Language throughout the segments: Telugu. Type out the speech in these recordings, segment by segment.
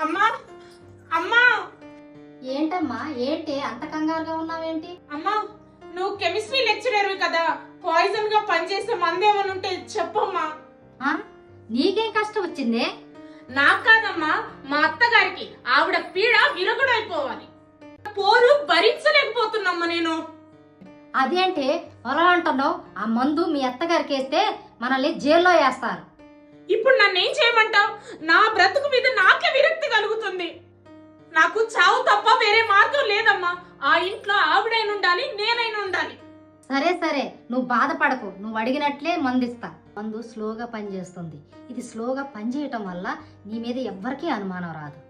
అమ్మా అమ్మా. ఏంటమ్మా ఏంటి? అంత కంగారుగా ఉన్నావేంటి? అమ్మా నువ్వు కెమిస్ట్రీ లెక్చరర్ కదా. పాయిజన్గా పనిచేసే మందేమని ఉంటే చెప్పమ్మా. ఆ? నీకేం కష్టం వచ్చిందే? నాకు కాదమ్మా మా అత్తగారికి ఆవిడ పీడ విరుగుడైపోవాలి. పోరు భరించలేకపోతున్నామ్మా నేను. అదేంటి అలా అంటున్నావు? ఆ మందు మీ అత్తగారికి వేస్తే మనల్ని జైల్లో వేస్తారు. ఇప్పుడు నన్ను ఏం చేయమంటావు? నా బ్రతుకు మీద నాకే విరక్తి కలుగుతుంది నాకు చావు తప్ప వేరే మార్గం లేదమ్మా. ఆ ఇంట్లో ఆవిడైనా ఉండాలి నేనైనా ఉండాలి సరే సరే. నువ్వు బాధపడకు. నువ్వు అడిగినట్లే మందిస్తా. మందు స్లోగా పనిచేస్తుంది. ఇది స్లోగా పనిచేయటం వల్ల నీ మీద ఎవ్వరికీ అనుమానం రాదు.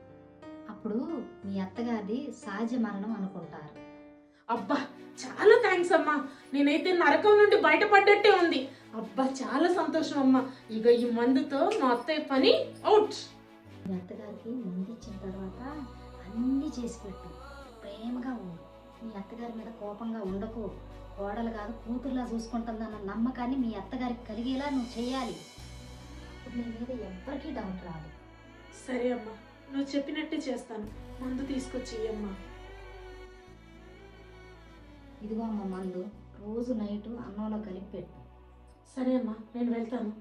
అప్పుడు మీ అత్తగారిది సహజ మరణం అనుకుంటారు. అబ్బా చాలా థ్యాంక్స్ అమ్మా. నేనైతే నరకం నుండి బయటపడ్డట్టే ఉంది. అబ్బా చాలా సంతోషం అమ్మా. ఇక ఈ మందుతో మా అత్తయ్య పని అవుట్. మీ అత్తగారికి మందు ఇచ్చిన తర్వాత అన్నీ చేసి పెట్టు. ప్రేమగా ఉండు. మీ అత్తగారి మీద కోపంగా ఉండకు. కోడలు కాదు కూతుర్లా చూసుకుంటుందన్న నమ్మకాన్ని మీ అత్తగారికి కలిగేలా నువ్వు చేయాలి. నీ మీద ఎవ్వరికీ డౌట్ రాదు. సరే అమ్మా నువ్వు చెప్పినట్టే చేస్తాను. మందు తీసుకొచ్చి అమ్మా ఇదిగో అమ్మ మందు రోజు నైటు అన్నంలో కలిపి పెట్టు. సరే అమ్మా నేను వెళ్తాను.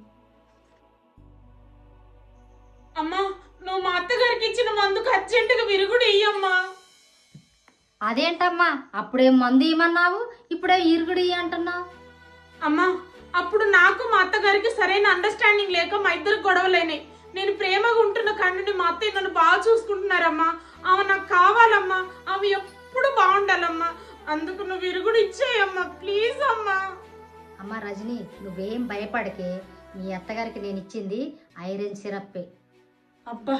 అమ్మా నువ్వు మా అత్తగారికి ఇచ్చిన మందుకు అర్జెంటుగా విరుగుడు ఇయ్యమ్మా. అదేంటమ్మా? అప్పుడేం మందు ఇమ్మన్నావు ఇప్పుడే ఇరుగుడి అంటున్నావు? అమ్మా అప్పుడు నాకు మా అత్తగారికి సరైన అండర్స్టాండింగ్ లేక మా ఇద్దరు గొడవలైనాయి. నేను ప్రేమగా ఉంటున్న కండుని మా అత్తయ్య నన్ను బాగా చూసుకుంటున్నారమ్మా. ఆమె నాకు కావాలమ్మా. ఆమె ఎప్పుడు బాగుండాలమ్మా. అందుకు నువ్వు విరుగుడు ఇచ్చేయమ్మా ప్లీజ్ అమ్మా. అమ్మ రజని నువ్వేం భయపడకే. మీ అత్తగారికి నేను ఇచ్చింది ఐరన్ సిరప్పే. అబ్బా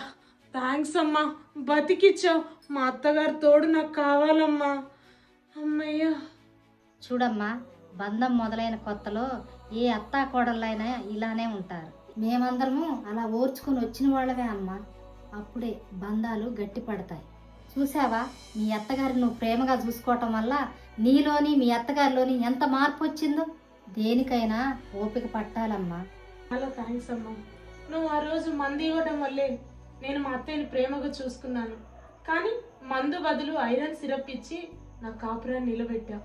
థ్యాంక్స్ అమ్మా. బతికిచ్చావు. మా అత్తగారు తోడు నాకు కావాలమ్మా. అమ్మయ్యా. చూడమ్మా బంధం మొదలైన కొత్తలో ఏ అత్తా కోడళ్ళైనా ఇలానే ఉంటారు. మేమందరము అలా ఓర్చుకొని వచ్చిన వాళ్ళవే అమ్మా. అప్పుడే బంధాలు గట్టిపడతాయి. చూసావా మీ అత్తగారిని నువ్వు ప్రేమగా చూసుకోవటం వల్ల నీలోని మీ అత్తగారిలోని ఎంత మార్పు వచ్చిందో? దేనికైనా ఓపిక పట్టాలమ్మా. చాలా థ్యాంక్స్ అమ్మా. నువ్వు ఆ రోజు మందు ఇవ్వడం వల్లే నేను మా అత్తయ్యని ప్రేమగా చూసుకున్నాను. కానీ మందు బదులు ఐరన్ సిరప్ ఇచ్చి నా కాపురాన్ని నిలబెట్టావు